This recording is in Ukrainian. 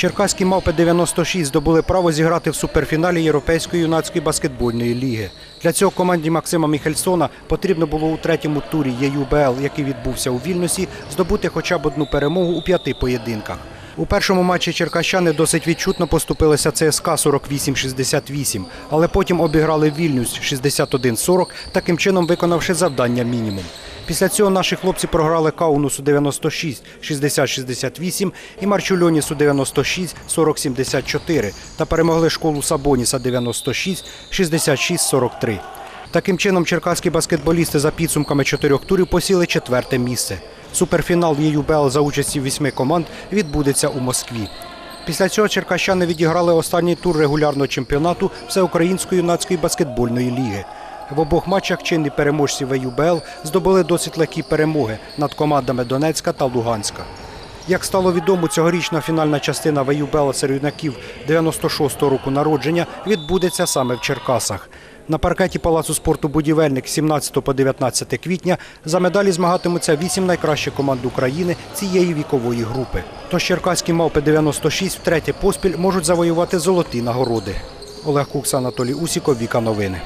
Черкаські мавпи 96 здобули право зіграти в суперфіналі Європейської юнацької баскетбольної ліги. Для цього команді Максима Міхельсона потрібно було у третьому турі ЄЮБЛ, який відбувся у Вільнюсі, здобути хоча б одну перемогу у п'яти поєдинках. У першому матчі черкащани досить відчутно поступилися ЦСКА 48-68, але потім обіграли Вільнюс 61-40, таким чином виконавши завдання мінімум. Після цього наші хлопці програли Каунусу 96 60-68 і Марчульонісу 96 40-74 та перемогли школу Сабоніса 96 66-43. Таким чином, черкаські баскетболісти за підсумками чотирьох турів посіли четверте місце. Суперфінал ЄЮБЛ за участі восьми команд відбудеться у Москві. Після цього черкащани відіграли останній тур регулярного чемпіонату Всеукраїнської юнацької баскетбольної ліги. В обох матчах чинні переможці ВЮБЛ здобули досить легкі перемоги над командами Донецька та Луганська. Як стало відомо, цьогорічна фінальна частина ВЮБЛ серед юнаків 96-го року народження відбудеться саме в Черкасах. На паркеті Палацу спорту «Будівельник» з 17 по 19 квітня за медалі змагатимуться вісім найкращих команд України цієї вікової групи. Тож черкаські мавпи 96 втретє поспіль можуть завоювати золоті нагороди. Олег Кукс, Анатолій Усіков, Віка Новини.